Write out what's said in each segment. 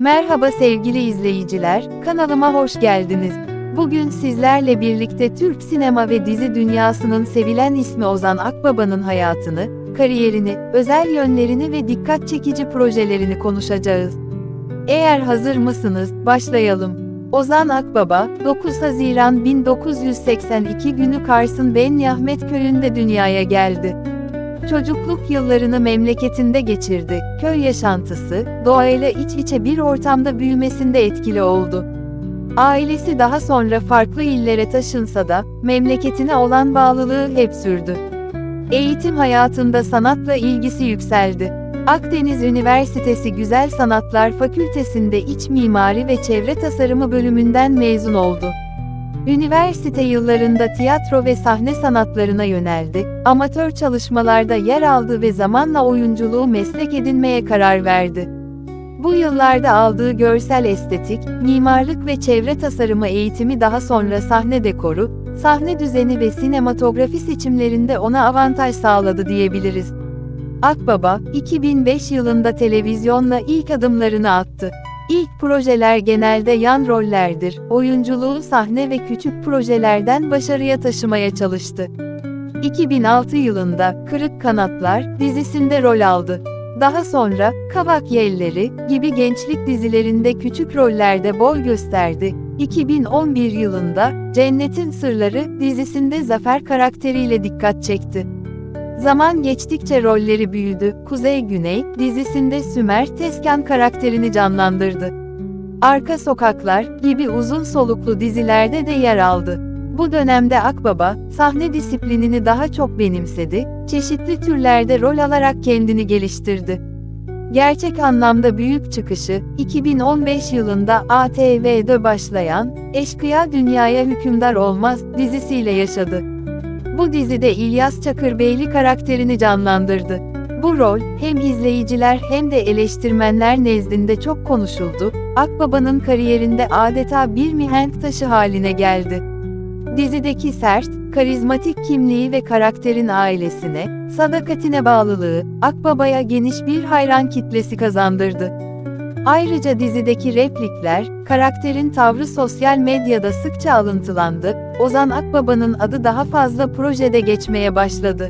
Merhaba sevgili izleyiciler, kanalıma hoş geldiniz. Bugün sizlerle birlikte Türk sinema ve dizi dünyasının sevilen ismi Ozan Akbaba'nın hayatını, kariyerini, özel yönlerini ve dikkat çekici projelerini konuşacağız. Eğer hazır mısınız, başlayalım. Ozan Akbaba, 9 Haziran 1982 günü Kars'ın Benyahmet köyünde dünyaya geldi. Çocukluk yıllarını memleketinde geçirdi. Köy yaşantısı, doğayla iç içe bir ortamda büyümesinde etkili oldu. Ailesi daha sonra farklı illere taşınsa da, memleketine olan bağlılığı hep sürdü. Eğitim hayatında sanatla ilgisi yükseldi. Akdeniz Üniversitesi Güzel Sanatlar Fakültesinde İç Mimari ve Çevre Tasarımı bölümünden mezun oldu. Üniversite yıllarında tiyatro ve sahne sanatlarına yöneldi, amatör çalışmalarda yer aldı ve zamanla oyunculuğu meslek edinmeye karar verdi. Bu yıllarda aldığı görsel estetik, mimarlık ve çevre tasarımı eğitimi daha sonra sahne dekoru, sahne düzeni ve sinematografi seçimlerinde ona avantaj sağladı diyebiliriz. Akbaba, 2005 yılında televizyonla ilk adımlarını attı. İlk projeler genelde yan rollerdir. Oyunculuğu sahne ve küçük projelerden başarıya taşımaya çalıştı. 2006 yılında Kırık Kanatlar dizisinde rol aldı. Daha sonra Kavak Yelleri gibi gençlik dizilerinde küçük rollerde boy gösterdi. 2011 yılında Cennetin Sırları dizisinde Zafer karakteriyle dikkat çekti. Zaman geçtikçe rolleri büyüdü. Kuzey Güney dizisinde Sümer Tesken karakterini canlandırdı. Arka Sokaklar gibi uzun soluklu dizilerde de yer aldı. Bu dönemde Akbaba, sahne disiplinini daha çok benimsedi, çeşitli türlerde rol alarak kendini geliştirdi. Gerçek anlamda büyük çıkışı, 2015 yılında ATV'de başlayan, Eşkıya Dünyaya Hükümdar Olmaz dizisiyle yaşadı. Bu dizide İlyas Çakırbeyli karakterini canlandırdı. Bu rol, hem izleyiciler hem de eleştirmenler nezdinde çok konuşuldu, Akbaba'nın kariyerinde adeta bir mihenk taşı haline geldi. Dizideki sert, karizmatik kimliği ve karakterin ailesine, sadakatine bağlılığı, Akbaba'ya geniş bir hayran kitlesi kazandırdı. Ayrıca dizideki replikler, karakterin tavrı sosyal medyada sıkça alıntılandı, Ozan Akbaba'nın adı daha fazla projede geçmeye başladı.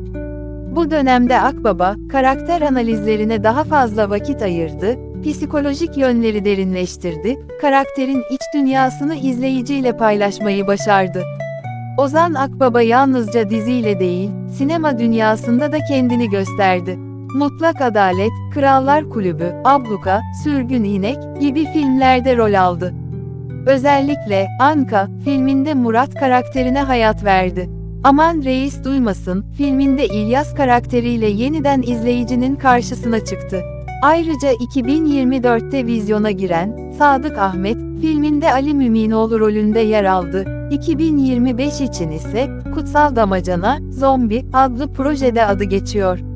Bu dönemde Akbaba, karakter analizlerine daha fazla vakit ayırdı, psikolojik yönleri derinleştirdi, karakterin iç dünyasını izleyiciyle paylaşmayı başardı. Ozan Akbaba yalnızca diziyle değil, sinema dünyasında da kendini gösterdi. Mutlak Adalet, Krallar Kulübü, Abluka, Sürgün İnek gibi filmlerde rol aldı. Özellikle Anka filminde Murat karakterine hayat verdi. Aman Reis Duymasın filminde İlyas karakteriyle yeniden izleyicinin karşısına çıktı. Ayrıca 2024'te vizyona giren Sadık Ahmet filminde Ali Müminoğlu rolünde yer aldı. 2025 için ise Kutsal Damacana, Zombi adlı projede adı geçiyor.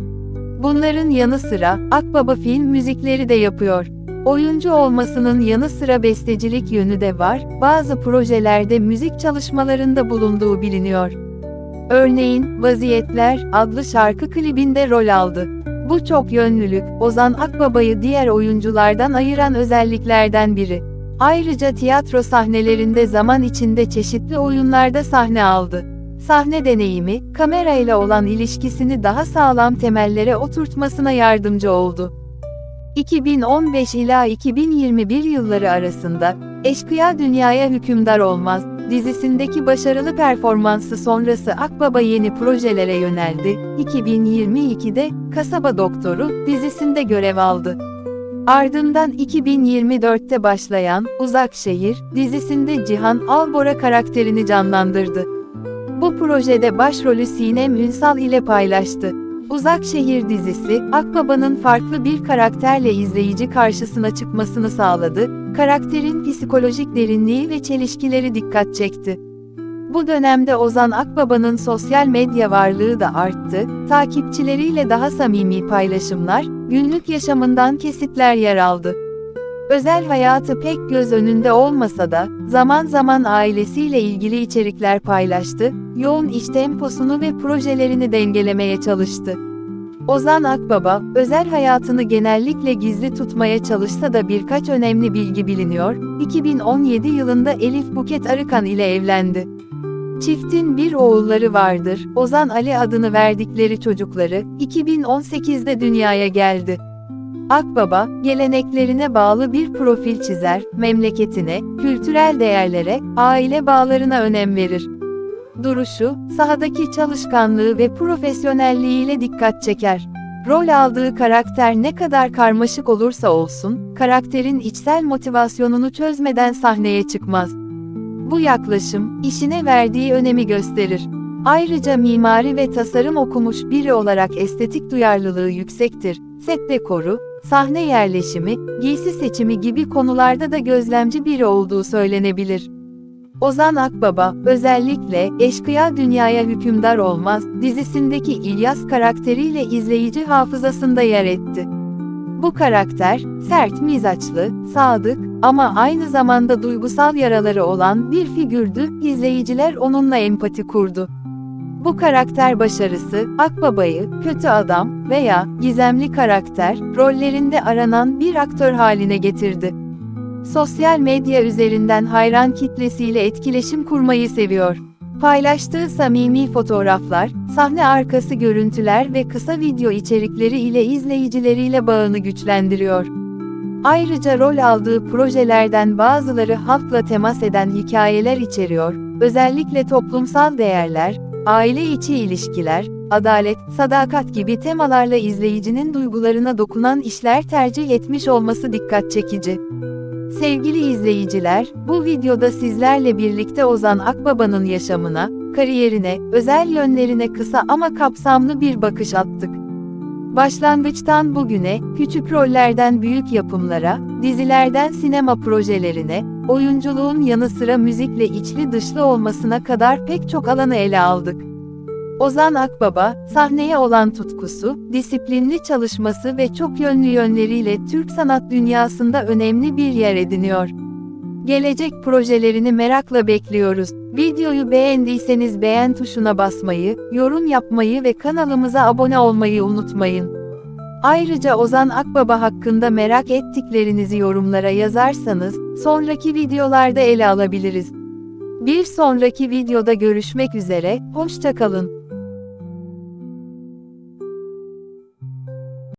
Bunların yanı sıra Akbaba film müzikleri de yapıyor. Oyuncu olmasının yanı sıra bestecilik yönü de var, bazı projelerde müzik çalışmalarında bulunduğu biliniyor. Örneğin, Vaziyetler adlı şarkı klibinde rol aldı. Bu çok yönlülük, Ozan Akbaba'yı diğer oyunculardan ayıran özelliklerden biri. Ayrıca tiyatro sahnelerinde zaman içinde çeşitli oyunlarda sahne aldı. Sahne deneyimi, kamera ile olan ilişkisini daha sağlam temellere oturtmasına yardımcı oldu. 2015 ila 2021 yılları arasında Eşkıya Dünyaya Hükümdar Olmaz dizisindeki başarılı performansı sonrası Akbaba yeni projelere yöneldi. 2022'de Kasaba Doktoru dizisinde görev aldı. Ardından 2024'te başlayan Uzak Şehir dizisinde Cihan Albora karakterini canlandırdı. Bu projede başrolü Sinem Ünsal ile paylaştı. Uzak Şehir dizisi, Akbaba'nın farklı bir karakterle izleyici karşısına çıkmasını sağladı, karakterin psikolojik derinliği ve çelişkileri dikkat çekti. Bu dönemde Ozan Akbaba'nın sosyal medya varlığı da arttı, takipçileriyle daha samimi paylaşımlar, günlük yaşamından kesitler yer aldı. Özel hayatı pek göz önünde olmasa da, zaman zaman ailesiyle ilgili içerikler paylaştı, yoğun iş temposunu ve projelerini dengelemeye çalıştı. Ozan Akbaba, özel hayatını genellikle gizli tutmaya çalışsa da birkaç önemli bilgi biliniyor. 2017 yılında Elif Buket Arıkan ile evlendi. Çiftin bir oğulları vardır. Ozan Ali adını verdikleri çocukları 2018'de dünyaya geldi. Akbaba, geleneklerine bağlı bir profil çizer, memleketine, kültürel değerlere, aile bağlarına önem verir. Duruşu, sahadaki çalışkanlığı ve profesyonelliğiyle dikkat çeker. Rol aldığı karakter ne kadar karmaşık olursa olsun, karakterin içsel motivasyonunu çözmeden sahneye çıkmaz. Bu yaklaşım, işine verdiği önemi gösterir. Ayrıca mimari ve tasarım okumuş biri olarak estetik duyarlılığı yüksektir. Set dekoru, sahne yerleşimi, giysi seçimi gibi konularda da gözlemci biri olduğu söylenebilir. Ozan Akbaba, özellikle Eşkıya Dünyaya Hükümdar Olmaz dizisindeki İlyas karakteriyle izleyici hafızasında yer etti. Bu karakter, sert mizaçlı, sadık ama aynı zamanda duygusal yaraları olan bir figürdü, izleyiciler onunla empati kurdu. Bu karakter başarısı, Akbaba'yı, kötü adam veya gizemli karakter rollerinde aranan bir aktör haline getirdi. Sosyal medya üzerinden hayran kitlesiyle etkileşim kurmayı seviyor. Paylaştığı samimi fotoğraflar, sahne arkası görüntüler ve kısa video içerikleri ile izleyicileriyle bağını güçlendiriyor. Ayrıca rol aldığı projelerden bazıları halkla temas eden hikayeler içeriyor, özellikle toplumsal değerler, aile içi ilişkiler, adalet, sadakat gibi temalarla izleyicinin duygularına dokunan işler tercih etmiş olması dikkat çekici. Sevgili izleyiciler, bu videoda sizlerle birlikte Ozan Akbaba'nın yaşamına, kariyerine, özel yönlerine kısa ama kapsamlı bir bakış attık. Başlangıçtan bugüne, küçük rollerden büyük yapımlara, dizilerden sinema projelerine, oyunculuğun yanı sıra müzikle içli dışlı olmasına kadar pek çok alanı ele aldık. Ozan Akbaba, sahneye olan tutkusu, disiplinli çalışması ve çok yönlü yönleriyle Türk sanat dünyasında önemli bir yer ediniyor. Gelecek projelerini merakla bekliyoruz. Videoyu beğendiyseniz beğen tuşuna basmayı, yorum yapmayı ve kanalımıza abone olmayı unutmayın. Ayrıca Ozan Akbaba hakkında merak ettiklerinizi yorumlara yazarsanız, sonraki videolarda ele alabiliriz. Bir sonraki videoda görüşmek üzere, hoşçakalın.